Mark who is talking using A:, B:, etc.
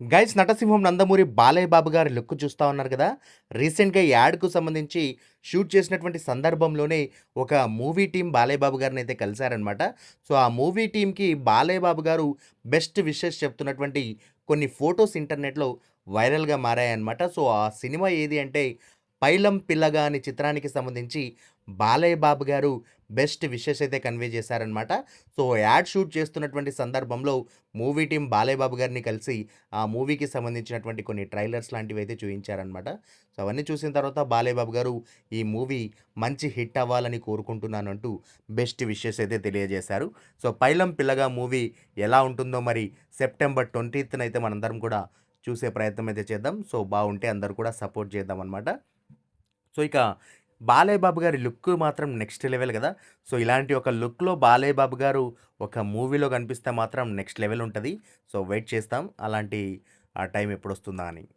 A: Guys నటసింహం నందమూరి బాలయ్య బాబు గారి look చూస్తా ఉన్నారు కదా. రీసెంట్గా ఈ యాడ్కు సంబంధించి షూట్ చేసినటువంటి సందర్భంలోనే ఒక మూవీ టీం బాలయ్య బాబు గారిని అయితే కలిశారనమాట సో ఆ మూవీ టీంకి బాలయ్య బాబు గారు బెస్ట్ విషెస్ చెప్తున్నటువంటి కొన్ని ఫొటోస్ ఇంటర్నెట్లో వైరల్గా మారాయన్నమాట. సో ఆ సినిమా ఏది అంటే పైలం పిల్లగా అనే చిత్రానికి సంబంధించి బాలయ్య బాబు గారు బెస్ట్ విషెస్ అయితే కన్వే చేశారనమాట సో యాడ్ షూట్ చేస్తున్నటువంటి సందర్భంలో మూవీ టీం బాలయ్య బాబు గారిని కలిసి ఆ మూవీకి సంబంధించినటువంటి కొన్ని ట్రైలర్స్ లాంటివి అయితే చూపించారనమాట సో అవన్నీ చూసిన తర్వాత బాలయ్య బాబు గారు ఈ మూవీ మంచి హిట్ అవ్వాలని కోరుకుంటున్నాను అంటూ బెస్ట్ విషెస్ అయితే తెలియజేశారు. సో పైలం పిల్లగా మూవీ ఎలా ఉంటుందో మరి సెప్టెంబర్ ట్వంటీత్న అయితే మనందరం కూడా చూసే ప్రయత్నం అయితే చేద్దాం. సో బాగుంటే అందరూ కూడా సపోర్ట్ చేద్దాం అనమాట సో ఇక బాలయ్య బాబు గారి లుక్ మాత్రం నెక్స్ట్ లెవెల్ కదా. సో ఇలాంటి ఒక లుక్లో బాలయ్య బాబు గారు ఒక మూవీలో కనిపిస్తే మాత్రం నెక్స్ట్ లెవెల్ ఉంటుంది. సో వెయిట్ చేస్తాం. అలాంటి ఆ టైం ఎప్పుడు వస్తుందా అని.